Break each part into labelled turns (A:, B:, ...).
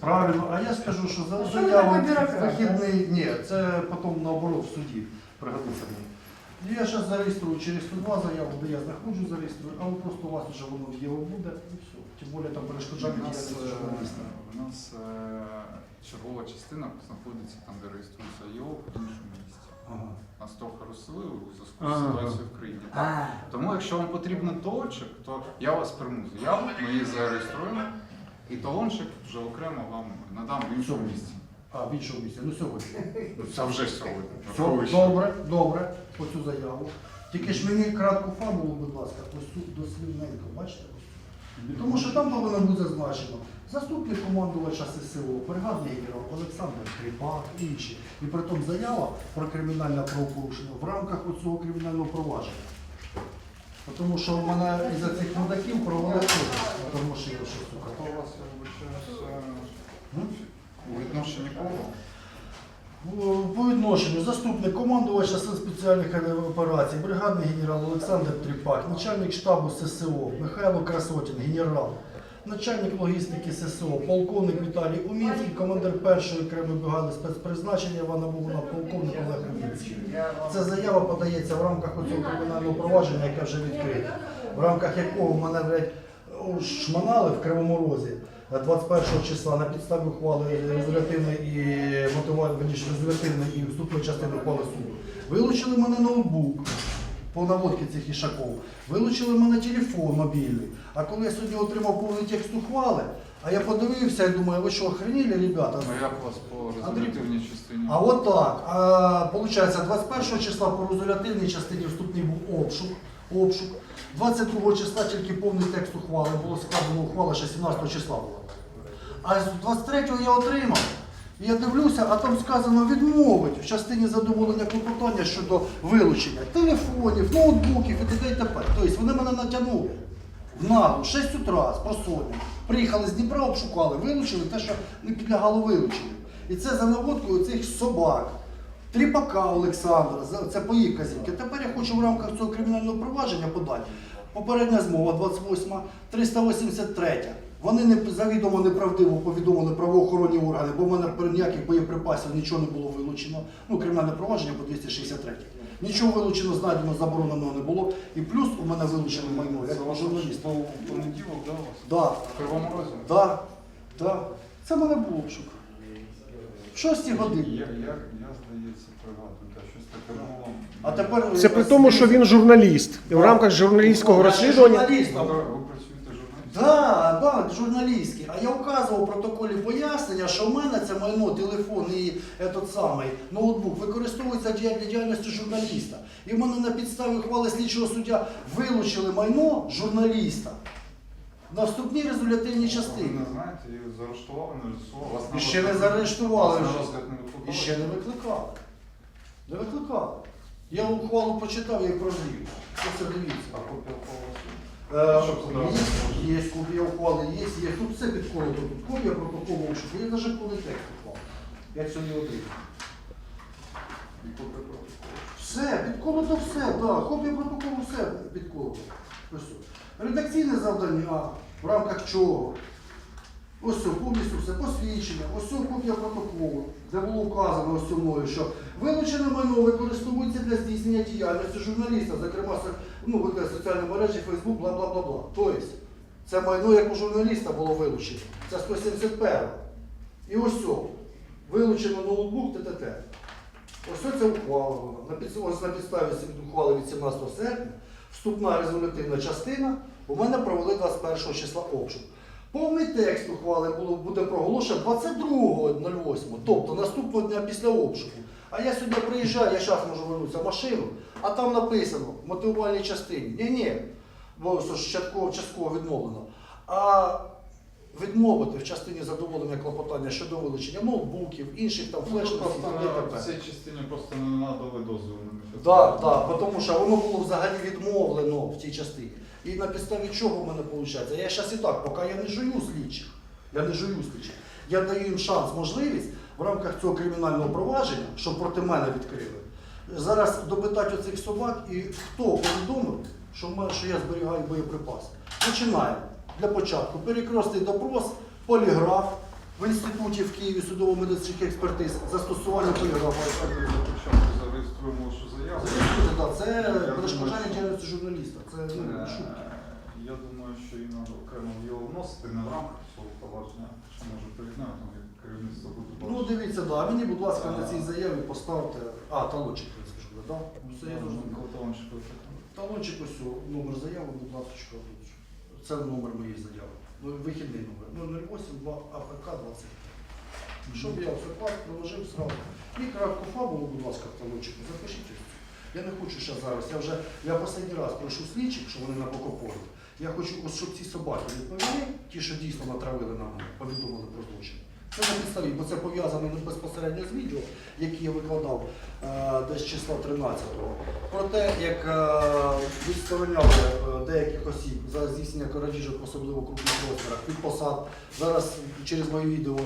A: Правильно, а я скажу, що за
B: що ви
A: заяву
B: такий бюрократ,
A: вихідний, ні, це потім наоборот в суді пригодиться мені. Я зараз зареєструю через 102 заяву, де я знаходжу, зареєструю, але просто у вас вже воно в діло буде і все. Тим більше там перешкоджати
C: У нас,
A: діяльності
C: е, у нас е, чергова частина знаходиться там, де реєструється ЄО в іншому місці.
A: Ага.
C: Нас трохи розселили у зв'язку з
A: Ага.
C: ситуацією в країні.
B: А,
C: Тому якщо вам потрібен талончик, то я вас прийму заяву, ми її зареєструємо, і талончик вже окремо вам надам в іншому місці.
A: А, в іншому місці, ну сьогодні.
C: Ну, Це вже сьогодні.
A: Все, добре, добре, по цю заяву. Тільки ж мені кратку фабулу, будь ласка, ось тут дослівненько, бачите? Тому що там повинно бути зазначено. Заступник командувача ССО, бригадний генерал Олександр Кріпак, інші. І при тому заява про кримінальне правопорушення в рамках цього кримінального провадження. Тому що в мене із-за цих мудаків провели обшук, тому що я що сука.
C: А то у вас я вибачаюсь,
A: М?
C: Е, у?
A: По відношенню заступник командувача сил спеціальних операцій, бригадний генерал Олександр Тріпак, начальник штабу ССО Михайло Красотін, генерал, начальник логістики ССО, полковник Віталій Умінський, командир першої окремої бригади спецпризначення Івана Богуна, полковник Олег Умінський. Ця заява подається в рамках цього кримінального провадження, яке вже відкрите, в рамках якого мене шманали в Кривому Розі 21 числа на підставі ухвали резолютивної і мотивальної, верніше, резолютивної і вступної частини ухвали суду. Вилучили мене ноутбук по наводці цих ішаков, вилучили мене телефон мобільний. А коли я сьогодні отримав повний текст ухвали, а я подивився і думаю, ви що, охреніли, ребята?
C: Ну як у вас по резолютивній частині?
A: А от так. А, получається, 21 числа по резолютивній частині вступній був обшук. обшук. 22 числа тільки повний текст ухвали, було складено ухвала, ще 17 числа була. А з 23-го я отримав. І я дивлюся, а там сказано відмовить в частині задоволення клопотання щодо вилучення телефонів, ноутбуків і т.д. і т.п. Тобто вони мене натягнули в наглу, 6 утра з просоння. Приїхали з Дніпра, обшукали, вилучили те, що не підлягало вилученню. І це за наводкою цих собак. Тріпака Олександра, це по їх казівки. Тепер я хочу в рамках цього кримінального провадження подати. Попередня змова 28, 383. Вони не завідомо неправдиво повідомили правоохоронні органи, бо в мене ніяких боєприпасів нічого не було вилучено. Ну, кримінальне провадження по 263. Нічого вилучено, знайдено, забороненого не було. І плюс у мене вилучено майно,
C: Це
A: як журналіст.
C: понеділок, да, у вас?
A: Да,
C: В Кривому Розі?
A: да, да. Це мене був обшук. В 6 годині.
C: Я, я, я, здається, пригадую, та щось таке було.
A: А тепер
D: Це при тому, що він журналіст. І в рамках журналістського розслідування
A: Журналіст,
C: Ви, ви працюєте журналістом?
A: Да, да, журналістський. А я вказував в протоколі пояснення, що в мене це майно, телефон і этот самий ноутбук використовується для для діяльності журналіста. І в мене на підставі ухвали слідчого суддя вилучили майно журналіста на вступній резолютивній
C: Ви
A: частині.
C: не знаєте, її заарештували, не заарештували. Вас
A: І ще не
C: розгляд-
A: заарештували
C: вас
A: вже.
C: не викликали?
A: І ще не викликали. Не викликали. Я ухвалу почитав, я її прозрів. Це дивіться.
C: А копія ухвали є?
A: Е,
C: Щоб.
A: Є, є копія ухвали, є, є. Тут все підколото. Тут копія протоколу обшуку. Є навіть повний текст ухвали. Я сьогодні отримав.
C: І копія протоколу.
A: Все, підколото все, так. Копія протоколу все підколото. Ось. Редакційне завдання, в рамках чого? Ось повністю все, посвідчення, ось все, копія протоколу, де було вказано ось мною, що вилучене майно використовується для здійснення діяльності журналіста, зокрема ну, соціальні мережі, Фейсбук, бла бла бла бла. Тобто, це майно як у журналіста було вилучено. Це 171. І ось. Вилучено ноутбук, ТТТ. Ось це ухвала вона. На підставі ухвали від 17 серпня, вступна резолютивна частина, у мене провели 21 числа обшук. Повний текст ухвали буде проголошено 22.08, тобто наступного дня після обшуку. А я сюди приїжджаю, я зараз можу вернутися в машину, а там написано в мотивувальній частині. Ні-ні, бо частково, частково відмовлено. А відмовити в частині задоволення клопотання щодо вилучення ноутбуків, інших там
C: Ну,
A: флешок і т.п.
C: цій частині просто не надали дозволу.
A: Так, так, тому що воно було взагалі відмовлено в цій частині. І на підставі чого в мене виходить? Я зараз і так, поки я не жую слідчих, я не жую слідчих, я даю їм шанс, можливість в рамках цього кримінального провадження, щоб проти мене відкрили, зараз допитати оцих собак і хто повідомив, що я зберігаю боєприпаси. Починаємо. Для початку перекрестний допрос, поліграф, в інституті в Києві судово-медичних експертиз застосування поліграфа.
C: Зареєструємо вашу заяву.
A: Зареєструйте, так, це
C: Я
A: перешкоджання діяльності журналіста. Це ну,
C: Е,
A: шутки.
C: Я думаю, що і треба окремо його вносити не в рамках цього провадження, що може поєднати, як керівництво буде
A: Ну дивіться, да. Мені, будь ласка, на цій заяві поставте. А, талончик, я скажу, да? Все я зрозумів.
C: Колотончик.
A: Талончик ось номер заяви, будь ласка. Це номер моєї заяви. Ну, Вихідний номер. 008 АПК 20. Щоб я все клас приложив сразу. І крапку фабулу, будь ласка, талончику, запишіть. Я не хочу ще зараз. Я вже я останній раз прошу слідчих, що вони на покопорі. Я хочу, ось, щоб ці собаки відповіли, ті, що дійсно натравили на мене, повідомили про злочин. Це на підставі, бо це пов'язано не безпосередньо з відео, яке я викладав е, десь числа 13-го. Про те, як е, відстороняли е, деяких осіб за здійснення крадіжок, особливо крупних розмірах, від посад. Зараз через моє відео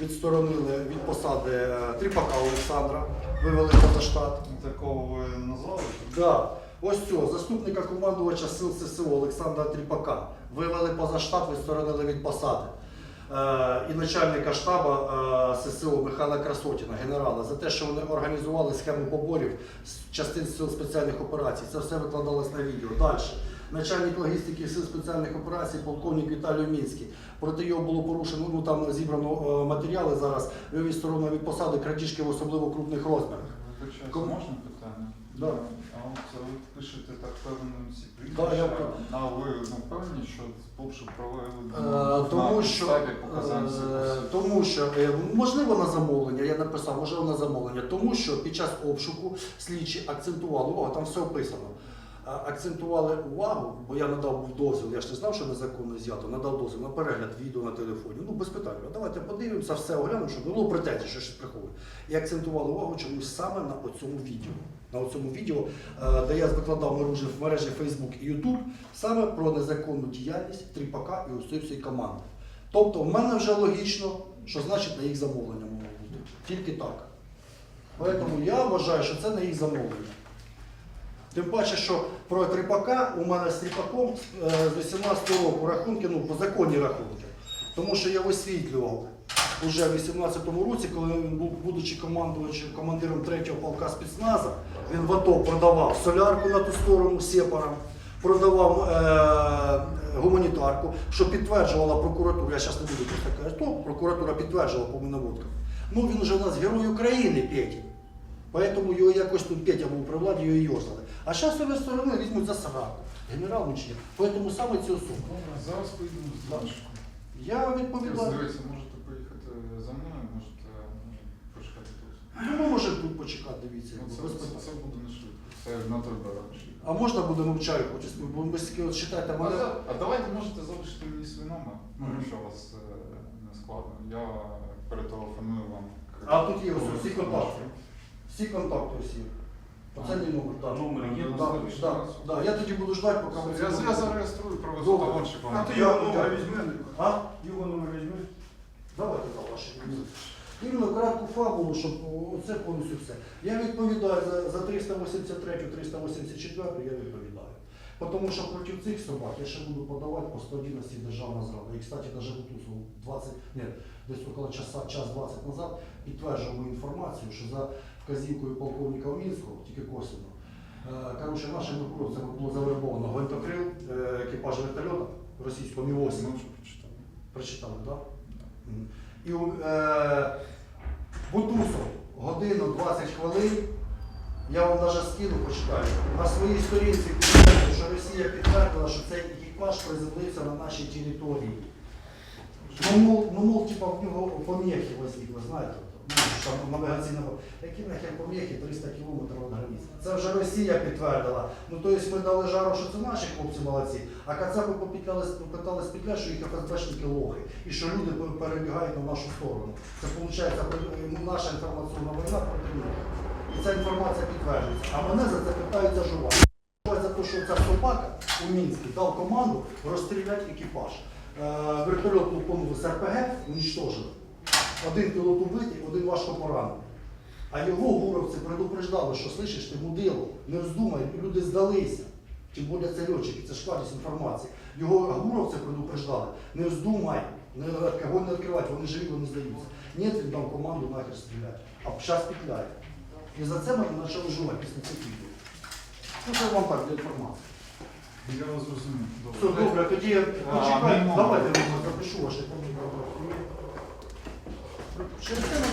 A: відсторонили від посади Тріпака Олександра, вивели поза штат.
C: Такого ви назвали?
A: Да. Ось цього, заступника командувача сил ССО Олександра Тріпака вивели поза штат, відсторонили від посади. Е, і начальника штабу е, ССО Михайла Красотіна, генерала, за те, що вони організували схему поборів з частин сил спеціальних операцій. Це все викладалось на відео. Далі. Начальник логістики сил спеціальних операцій, полковник Віталій Мінський. Проти його було порушено, ну там зібрано е, матеріали зараз, його відсторонено від посади крадіжки в особливо крупних розмірах. Кому?
C: можна питання?
A: Да.
C: А он це ви пишете так певно всі
A: Да, я
C: прізвища,
A: певен.
C: а ви ну, певні, що провели
A: Е,
C: на
A: Тому що,
C: показань
A: е, тому що е, можливо на замовлення, я написав, можливо на замовлення, тому що під час обшуку слідчі акцентували о, там все описано. Акцентували увагу, бо я надав був дозвіл, я ж не знав, що незаконно знято, надав дозвіл на перегляд відео на телефоні. Ну, без питань. Давайте подивимося, все оглянемо, щоб не було претензій, що щось приховує. І акцентували увагу чомусь саме на цьому відео. На цьому відео, е, де я викладав мережі, в мережі Facebook і YouTube саме про незаконну діяльність Тріпака і ось команди. Тобто, в мене вже логічно, що значить на їх замовлення могло бути. Тільки так. Тому я вважаю, що це на їх замовлення. Тим паче, що про Тріпака у мене з Тріпаком е, з 18 року рахунки, ну, по законні рахунки. Тому що я висвітлював уже в 18-му році, коли він був, будучи командувачем, командиром 3-го полка спецназа, він в АТО продавав солярку на ту сторону сепарам, продавав е, гуманітарку, що підтверджувала прокуратура. Я зараз не буду просто казати, то прокуратура підтверджувала по миноводкам. Ну він вже у нас герой України, Петя. Поэтому його якось тут Петя був при владі, його йозали. А зараз його сторони візьмуть за сраку. Генерал Мичнів. Поэтому саме цю особу.
C: Добре, зараз поїдемо з Данчиком.
A: Я відповідаю.
C: Дивіться, можете поїхати за мною, можете ну, почекати тут.
A: Ну, ми можемо тут почекати, дивіться,
C: Ну, це,
A: без
C: це,
A: питань.
C: це буде не швидко. Це на той берег.
A: А можна буде ну, чаю хочеш? Бо ви стільки от читаєте
C: А,
A: мене.
C: за- а давайте можете залишити мені свій номер, ну
A: Мгм.
C: якщо у вас е, не складно. Я перетелефоную вам.
A: А тут є ось контакти. Всі контакти усі. Оце мій номер. так.
B: Номер є,
A: Да,
B: залиште.
A: да, да. Я тоді буду ждати, поки ви
C: Я, я зареєструю проведу
A: Добре.
B: А ти його номер візьми.
A: А?
B: Його номер візьми.
A: Давайте за ваші. Іменно кратку фабулу, щоб оце повністю все. Я відповідаю за, за 383, 384, я відповідаю. Тому що проти цих собак я ще буду подавати по стадійності державна зрада. І, кстати, навіть Гутусов 20, ні, десь около часа, час 20 назад підтверджував інформацію, що за вказівкою полковника Мінського, тільки косвенно, е, коротше, нашим це було завербовано гвинтокрил, е, екіпаж вертольота російського Мі-8.
C: Що почитаю.
A: Прочитали, так? Да? І е, Бутусов годину 20 хвилин. Я вам навіть скину, почитаю. На своїй сторінці підтвердив, що Росія підтвердила, що цей екіпаж приземлився на нашій території. Ну, мол, ну, мол типа, в нього поміхи возникли, знаєте, ну, навігаційна пом- Які нахер поміхи 300 кілометрів від границі. Це вже Росія підтвердила. Ну, тобто ми дали жару, що це наші хлопці молодці, а кацапи попитали, спітля, що їх ФСБшники лохи, і що люди перебігають на нашу сторону. Це виходить наша інформаційна війна проти них. І ця інформація підтверджується. А мене за це питають за жува. За те, що ця собака у Мінську дав команду розстріляти екіпаж. Е, Вертольот лупанув з РПГ, уничтожили. Один пілот убитий, один важко поранений. А його гуровці предупреждали, що слышиш, ти мудило, не вздумай, люди здалися. Тим більше це льотчики, це ж інформації. Його гуровці предупреждали, не вздумай, Не, огонь не відкривати, вони живі, вони здаються. Ні, він дав команду нахер стріляти. А зараз петляє. І за це ми почали жувати після цих відео. Ну, це вам так для інформації.
C: Я вас зрозумів.
A: Все, добре, тоді
C: А,
A: почекайте, давайте я запишу ваші коментарі. Через це